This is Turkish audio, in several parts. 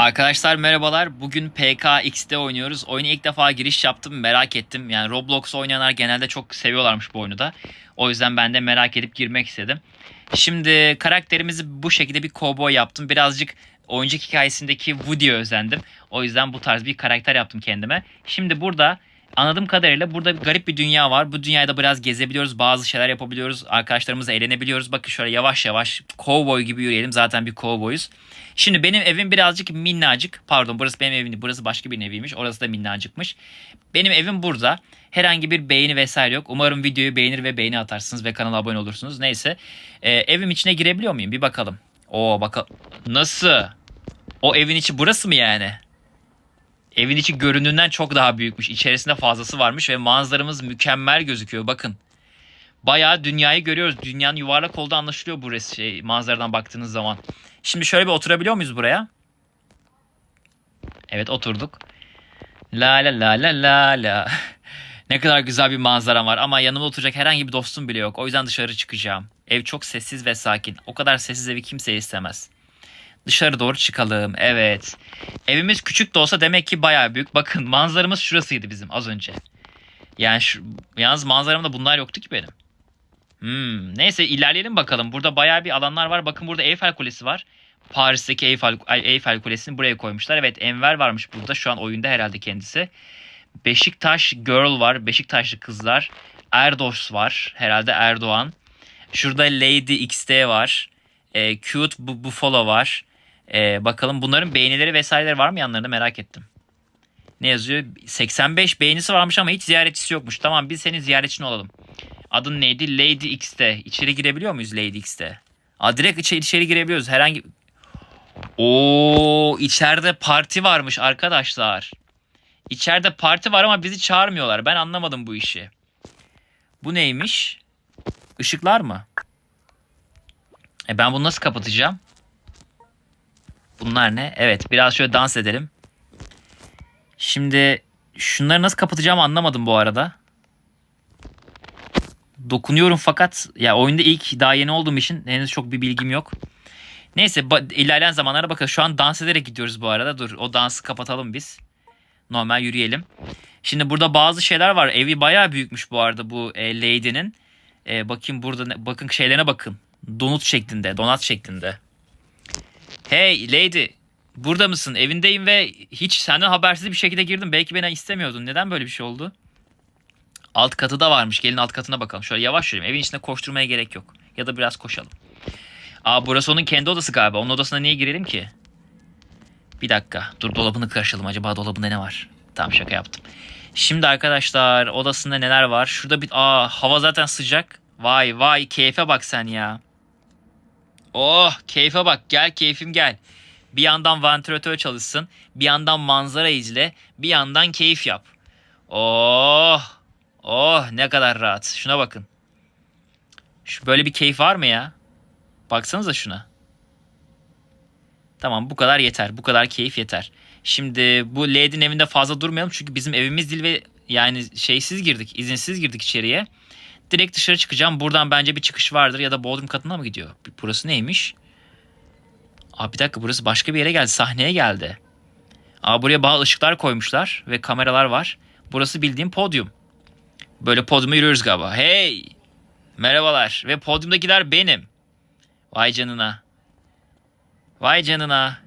Arkadaşlar merhabalar. Bugün PKX'de oynuyoruz. Oyuna ilk defa giriş yaptım. Merak ettim. Yani Roblox oynayanlar genelde çok seviyorlarmış bu oyunu da. O yüzden ben de merak edip girmek istedim. Şimdi karakterimizi bu şekilde bir cowboy yaptım. Birazcık oyuncak hikayesindeki Woody'ye özendim. O yüzden bu tarz bir karakter yaptım kendime. Şimdi burada anladığım kadarıyla burada garip bir dünya var. Bu dünyada biraz gezebiliyoruz. Bazı şeyler yapabiliyoruz. Arkadaşlarımızla eğlenebiliyoruz. Bakın şöyle yavaş yavaş cowboy gibi yürüyelim. Zaten bir cowboyuz. Şimdi benim evim birazcık minnacık. Pardon burası benim evim değil. Burası başka bir eviymiş. Orası da minnacıkmış. Benim evim burada. Herhangi bir beğeni vesaire yok. Umarım videoyu beğenir ve beğeni atarsınız ve kanala abone olursunuz. Neyse. Ee, evim içine girebiliyor muyum? Bir bakalım. Oo bakalım. Nasıl? O evin içi burası mı yani? Evin içi göründüğünden çok daha büyükmüş. İçerisinde fazlası varmış ve manzaramız mükemmel gözüküyor. Bakın. Bayağı dünyayı görüyoruz. Dünyanın yuvarlak olduğu anlaşılıyor bu res şey, manzaradan baktığınız zaman. Şimdi şöyle bir oturabiliyor muyuz buraya? Evet oturduk. La la la la la la. ne kadar güzel bir manzaram var ama yanımda oturacak herhangi bir dostum bile yok. O yüzden dışarı çıkacağım. Ev çok sessiz ve sakin. O kadar sessiz evi kimse istemez. Dışarı doğru çıkalım. Evet. Evimiz küçük de olsa demek ki bayağı büyük. Bakın manzaramız şurasıydı bizim az önce. Yani şu, yalnız manzaramda bunlar yoktu ki benim. Hmm, neyse ilerleyelim bakalım. Burada bayağı bir alanlar var. Bakın burada Eyfel Kulesi var. Paris'teki Eyfel, Eyfel Kulesi'ni buraya koymuşlar. Evet Enver varmış burada. Şu an oyunda herhalde kendisi. Beşiktaş Girl var. Beşiktaşlı kızlar. Erdos var. Herhalde Erdoğan. Şurada Lady XD var. E, cute Bu- Buffalo var. E, bakalım bunların beğenileri vesaireleri var mı yanlarında merak ettim. Ne yazıyor? 85 beğenisi varmış ama hiç ziyaretçisi yokmuş. Tamam biz senin ziyaretçin olalım. Adın neydi? Lady X'te. İçeri girebiliyor muyuz Lady X'te? Aa, direkt içeri, içeri girebiliyoruz. Herhangi... Oo, içeride parti varmış arkadaşlar. İçeride parti var ama bizi çağırmıyorlar. Ben anlamadım bu işi. Bu neymiş? Işıklar mı? E ben bunu nasıl kapatacağım? Bunlar ne? Evet biraz şöyle dans edelim. Şimdi şunları nasıl kapatacağımı anlamadım bu arada. Dokunuyorum fakat ya oyunda ilk daha yeni olduğum için henüz çok bir bilgim yok. Neyse ilerleyen zamanlara bakalım. Şu an dans ederek gidiyoruz bu arada. Dur o dansı kapatalım biz. Normal yürüyelim. Şimdi burada bazı şeyler var. Evi bayağı büyükmüş bu arada bu e, Lady'nin. E, bakayım burada ne- bakın şeylerine bakın. Donut şeklinde, donat şeklinde. Hey Lady, burada mısın? Evindeyim ve hiç senden habersiz bir şekilde girdim. Belki beni istemiyordun. Neden böyle bir şey oldu? Alt katı da varmış. Gelin alt katına bakalım. Şöyle yavaş yürüyelim. Evin içinde koşturmaya gerek yok. Ya da biraz koşalım. Aa burası onun kendi odası galiba. Onun odasına niye girelim ki? Bir dakika. Dur dolabını karışalım. Acaba dolabında ne var? Tamam şaka yaptım. Şimdi arkadaşlar odasında neler var? Şurada bir... Aa hava zaten sıcak. Vay vay keyfe bak sen ya. Oh keyfe bak gel keyfim gel. Bir yandan vantilatör çalışsın. Bir yandan manzara izle. Bir yandan keyif yap. Oh. Oh ne kadar rahat. Şuna bakın. Şu böyle bir keyif var mı ya? Baksanıza şuna. Tamam bu kadar yeter. Bu kadar keyif yeter. Şimdi bu Lady'nin evinde fazla durmayalım çünkü bizim evimiz değil ve yani şeysiz girdik, izinsiz girdik içeriye. Direkt dışarı çıkacağım. Buradan bence bir çıkış vardır ya da bodrum katına mı gidiyor? Burası neymiş? Aa bir dakika burası başka bir yere geldi. Sahneye geldi. Aa buraya bazı ışıklar koymuşlar ve kameralar var. Burası bildiğim podyum. Böyle podyuma yürüyoruz galiba. Hey! Merhabalar. Ve podyumdakiler benim. Vay canına. Vay canına.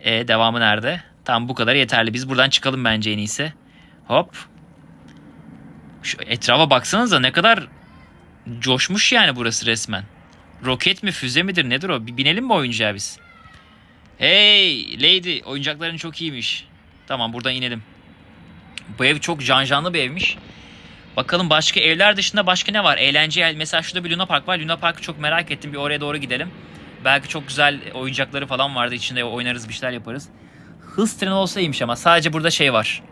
E devamı nerede? Tam bu kadar yeterli. Biz buradan çıkalım bence en iyisi. Hop. Şu etrafa baksanıza ne kadar coşmuş yani burası resmen. Roket mi füze midir nedir o? Bir binelim mi oyuncağa biz? Hey lady oyuncakların çok iyiymiş. Tamam buradan inelim. Bu ev çok cancanlı bir evmiş. Bakalım başka evler dışında başka ne var? Eğlence mesela şurada bir Luna Park var. Luna Park'ı çok merak ettim. Bir oraya doğru gidelim. Belki çok güzel oyuncakları falan vardı. İçinde oynarız bir şeyler yaparız. Hız treni olsa iyiymiş ama sadece burada şey var.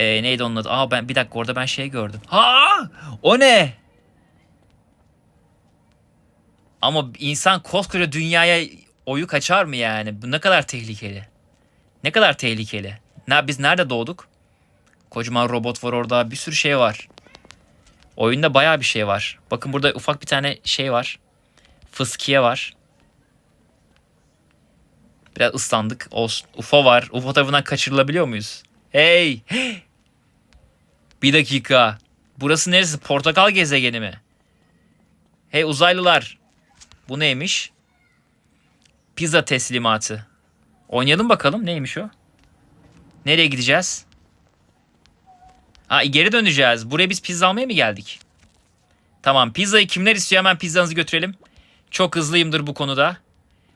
Ee, neydi onun adı? Aa ben bir dakika orada ben şey gördüm. Ha! O ne? Ama insan koskoca dünyaya oyu kaçar mı yani? Bu ne kadar tehlikeli? Ne kadar tehlikeli? Ne, biz nerede doğduk? Kocaman robot var orada. Bir sürü şey var. Oyunda bayağı bir şey var. Bakın burada ufak bir tane şey var. Fıskiye var. Biraz ıslandık. Olsun. UFO var. UFO tarafından kaçırılabiliyor muyuz? Hey! Bir dakika. Burası neresi? Portakal gezegeni mi? Hey uzaylılar. Bu neymiş? Pizza teslimatı. Oynayalım bakalım. Neymiş o? Nereye gideceğiz? Ha geri döneceğiz. Buraya biz pizza almaya mı geldik? Tamam pizzayı kimler istiyor hemen pizzanızı götürelim. Çok hızlıyımdır bu konuda.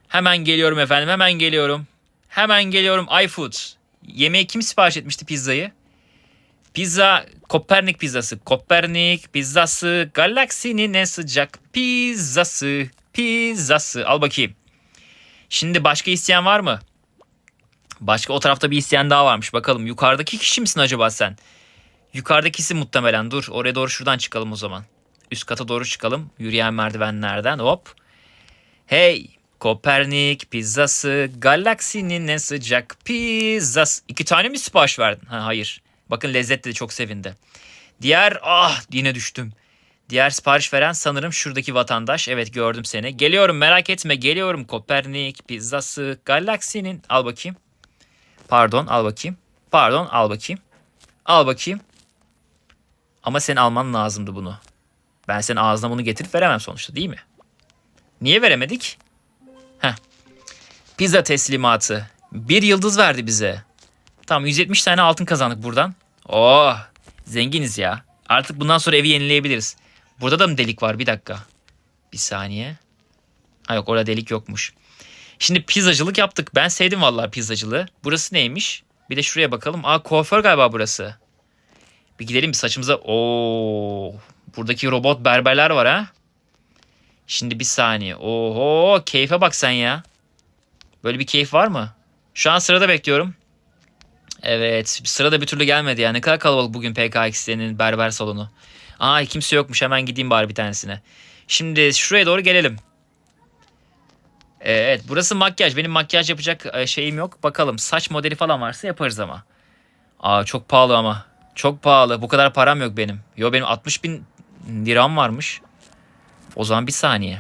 Hemen geliyorum efendim hemen geliyorum. Hemen geliyorum iFood. Yemeği kim sipariş etmişti pizzayı? Pizza Kopernik pizzası. Kopernik pizzası. Galaksinin en sıcak pizzası. Pizzası. Al bakayım. Şimdi başka isteyen var mı? Başka o tarafta bir isteyen daha varmış. Bakalım yukarıdaki kişi misin acaba sen? Yukarıdakisi muhtemelen. Dur oraya doğru şuradan çıkalım o zaman. Üst kata doğru çıkalım. Yürüyen merdivenlerden hop. Hey Kopernik pizzası. Galaksinin en sıcak pizzası. İki tane mi sipariş verdin? Ha, hayır. Bakın lezzet de çok sevindi. Diğer ah yine düştüm. Diğer sipariş veren sanırım şuradaki vatandaş. Evet gördüm seni. Geliyorum merak etme geliyorum. Kopernik pizzası galaksinin. Al bakayım. Pardon al bakayım. Pardon al bakayım. Al bakayım. Ama sen alman lazımdı bunu. Ben senin ağzına bunu getirip veremem sonuçta değil mi? Niye veremedik? Heh. Pizza teslimatı. Bir yıldız verdi bize. Tamam 170 tane altın kazandık buradan. Oh zenginiz ya. Artık bundan sonra evi yenileyebiliriz. Burada da mı delik var? Bir dakika. Bir saniye. Ha yok orada delik yokmuş. Şimdi pizzacılık yaptık. Ben sevdim vallahi pizzacılığı. Burası neymiş? Bir de şuraya bakalım. Aa kuaför galiba burası. Bir gidelim bir saçımıza. Oo, buradaki robot berberler var ha. Şimdi bir saniye. Oho keyfe bak sen ya. Böyle bir keyif var mı? Şu an sırada bekliyorum. Evet sırada bir türlü gelmedi ya. Ne kadar kalabalık bugün PKX'nin berber salonu. Aa kimse yokmuş hemen gideyim bari bir tanesine. Şimdi şuraya doğru gelelim. Evet burası makyaj. Benim makyaj yapacak e, şeyim yok. Bakalım saç modeli falan varsa yaparız ama. Aa çok pahalı ama. Çok pahalı. Bu kadar param yok benim. Yo benim 60 bin liram varmış. O zaman bir saniye.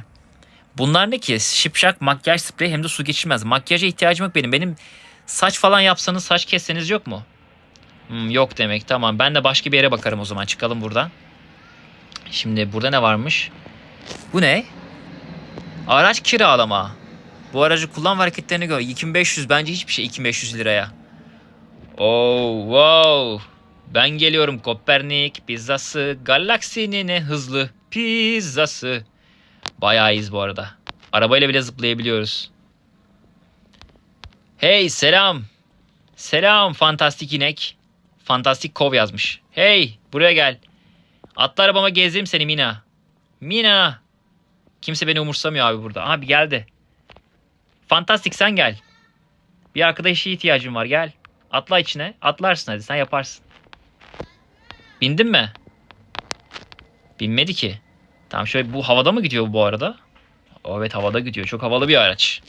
Bunlar ne ki? Şipşak makyaj spreyi hem de su geçirmez. Makyaja ihtiyacım yok benim. Benim saç falan yapsanız saç kesseniz yok mu? Hmm, yok demek tamam. Ben de başka bir yere bakarım o zaman. Çıkalım buradan. Şimdi burada ne varmış? Bu ne? Araç kiralama. Bu aracı kullan hareketlerini gör. 2500 bence hiçbir şey 2500 liraya. Oh wow. Ben geliyorum Kopernik pizzası. Galaksinin en hızlı pizzası. Bayağı iyiyiz bu arada. Arabayla bile zıplayabiliyoruz. Hey selam. Selam fantastik inek. Fantastik kov yazmış. Hey buraya gel. Atla arabama gezdireyim seni Mina. Mina. Kimse beni umursamıyor abi burada. Abi geldi. Fantastik sen gel. Bir arkadaşa ihtiyacım var gel. Atla içine. Atlarsın hadi sen yaparsın. Bindin mi? Binmedi ki. Tamam şöyle bu havada mı gidiyor bu arada? Evet havada gidiyor. Çok havalı bir araç.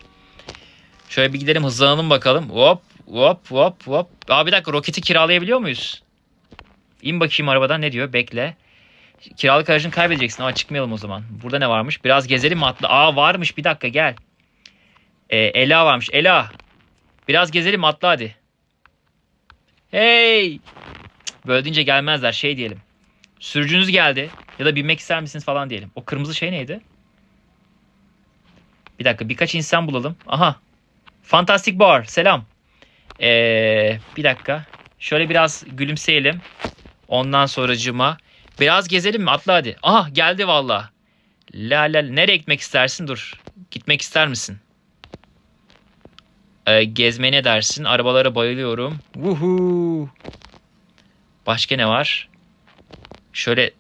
Şöyle bir gidelim hızlanalım bakalım. Hop hop hop hop. Aa bir dakika roketi kiralayabiliyor muyuz? İn bakayım arabadan ne diyor? Bekle. Kiralık aracını kaybedeceksin ama çıkmayalım o zaman. Burada ne varmış? Biraz gezelim mi atla? Aa varmış bir dakika gel. Ee, Ela varmış. Ela. Biraz gezelim mi atla hadi. Hey. Deyince gelmezler şey diyelim. Sürücünüz geldi. Ya da binmek ister misiniz falan diyelim. O kırmızı şey neydi? Bir dakika birkaç insan bulalım. Aha. Fantastic Bar. Selam. Ee, bir dakika. Şöyle biraz gülümseyelim. Ondan sonracıma. Biraz gezelim mi? Atla hadi. Aha geldi valla. La la nereye gitmek istersin? Dur. Gitmek ister misin? Ee, gezmeye ne dersin? Arabalara bayılıyorum. Vuhu. Başka ne var? Şöyle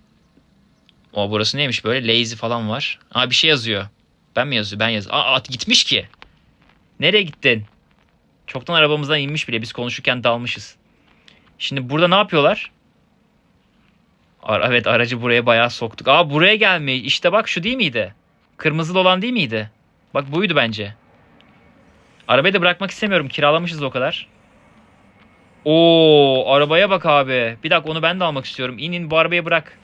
o burası neymiş böyle? Lazy falan var. Aa bir şey yazıyor. Ben mi yazıyor? Ben yazıyorum. Aa at gitmiş ki. Nereye gittin? Çoktan arabamızdan inmiş bile. Biz konuşurken dalmışız. Şimdi burada ne yapıyorlar? Ar- evet aracı buraya bayağı soktuk. Aa buraya gelmiş. İşte bak şu değil miydi? Kırmızılı olan değil miydi? Bak buydu bence. Arabayı da bırakmak istemiyorum. Kiralamışız o kadar. Oo arabaya bak abi. Bir dakika onu ben de almak istiyorum. İn in bu arabayı bırak.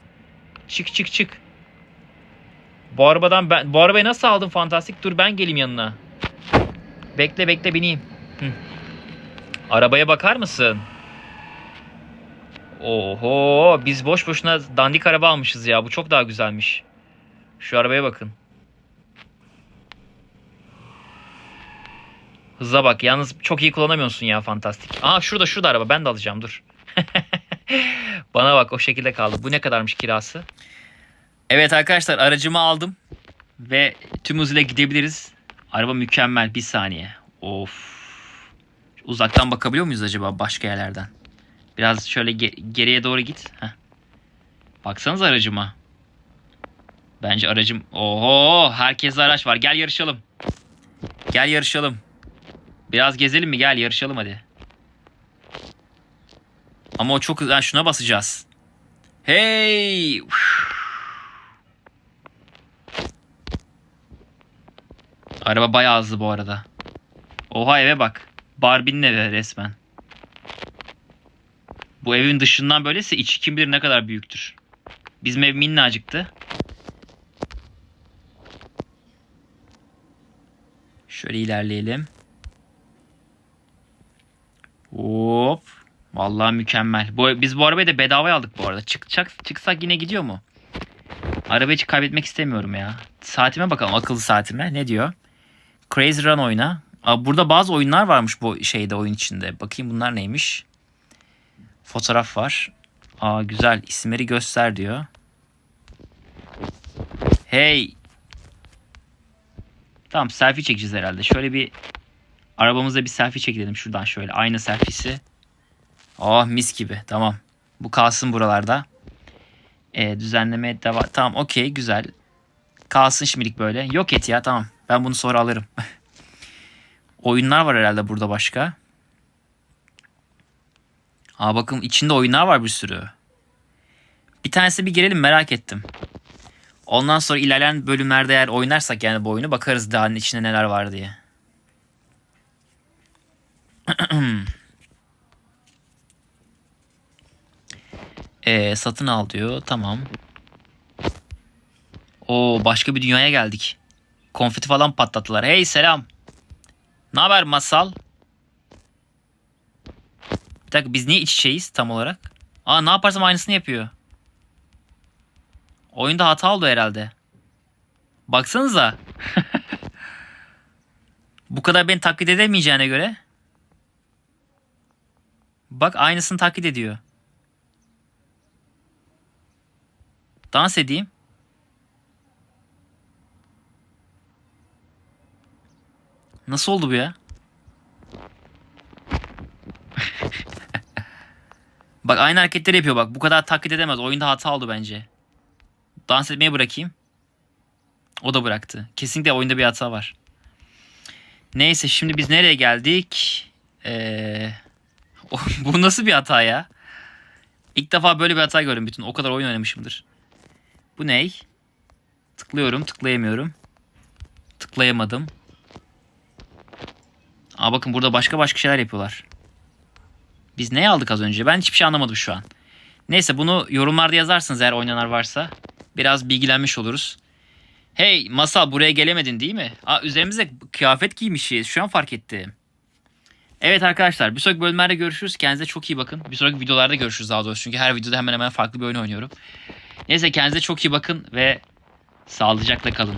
Çık çık çık. Bu arabadan ben bu arabayı nasıl aldın fantastik? Dur ben geleyim yanına. Bekle bekle bineyim. Hı. Arabaya bakar mısın? Oho biz boş boşuna dandik araba almışız ya. Bu çok daha güzelmiş. Şu arabaya bakın. Hıza bak. Yalnız çok iyi kullanamıyorsun ya fantastik. Aa şurada şurada araba. Ben de alacağım dur. Bana bak o şekilde kaldı. Bu ne kadarmış kirası? Evet arkadaşlar aracımı aldım. Ve tüm hızıyla gidebiliriz. Araba mükemmel. Bir saniye. Of. Uzaktan bakabiliyor muyuz acaba başka yerlerden? Biraz şöyle ge- geriye doğru git. Heh. Baksanız aracıma. Bence aracım... Oho herkeste araç var. Gel yarışalım. Gel yarışalım. Biraz gezelim mi? Gel yarışalım hadi. Ama o çok. Ha, şuna basacağız. Hey! Uf. Araba bayağı hızlı bu arada. Oha eve bak. Barbie'nin evi resmen. Bu evin dışından böyleyse içi kim bilir ne kadar büyüktür. Bizim ev minnacıktı. Şöyle ilerleyelim. Hop. Vallahi mükemmel. Bu, biz bu arabayı da bedavaya aldık bu arada. Çıkacak, çıksak yine gidiyor mu? Arabayı hiç kaybetmek istemiyorum ya. Saatime bakalım akıllı saatime. Ne diyor? Crazy Run oyna. Aa, burada bazı oyunlar varmış bu şeyde oyun içinde. Bakayım bunlar neymiş? Fotoğraf var. Aa güzel. İsimleri göster diyor. Hey. Tamam selfie çekeceğiz herhalde. Şöyle bir arabamızda bir selfie çekelim şuradan şöyle. Aynı selfiesi. Oh mis gibi. Tamam. Bu kalsın buralarda. Ee, düzenleme devam. Tamam okey güzel. Kalsın şimdilik böyle. Yok et ya tamam. Ben bunu sonra alırım. Oyunlar var herhalde burada başka. Aa bakın içinde oyunlar var bir sürü. Bir tanesi bir girelim merak ettim. Ondan sonra ilerleyen bölümlerde eğer oynarsak yani bu oyunu bakarız daha içinde neler var diye. Ee, satın al diyor. Tamam. Oo başka bir dünyaya geldik. Konfeti falan patlattılar. Hey selam. Ne haber masal? Bir dakika biz niye iç içeyiz tam olarak? Aa ne yaparsam aynısını yapıyor. Oyunda hata oldu herhalde. Baksanıza. Bu kadar beni taklit edemeyeceğine göre. Bak aynısını taklit ediyor. Dans edeyim. Nasıl oldu bu ya? bak aynı hareketleri yapıyor bak. Bu kadar taklit edemez. Oyunda hata oldu bence. Dans etmeyi bırakayım. O da bıraktı. Kesinlikle oyunda bir hata var. Neyse şimdi biz nereye geldik? Ee, bu nasıl bir hata ya? İlk defa böyle bir hata gördüm bütün. O kadar oyun oynamışımdır. Bu ney? Tıklıyorum, tıklayamıyorum. Tıklayamadım. Aa bakın burada başka başka şeyler yapıyorlar. Biz ne aldık az önce? Ben hiçbir şey anlamadım şu an. Neyse bunu yorumlarda yazarsınız eğer oynayanlar varsa. Biraz bilgilenmiş oluruz. Hey Masal buraya gelemedin değil mi? Aa üzerimize kıyafet giymişiz. Şu an fark ettim. Evet arkadaşlar bir sonraki bölümlerde görüşürüz. Kendinize çok iyi bakın. Bir sonraki videolarda görüşürüz daha doğrusu. Çünkü her videoda hemen hemen farklı bir oyun oynuyorum. Neyse kendinize çok iyi bakın ve sağlıcakla kalın.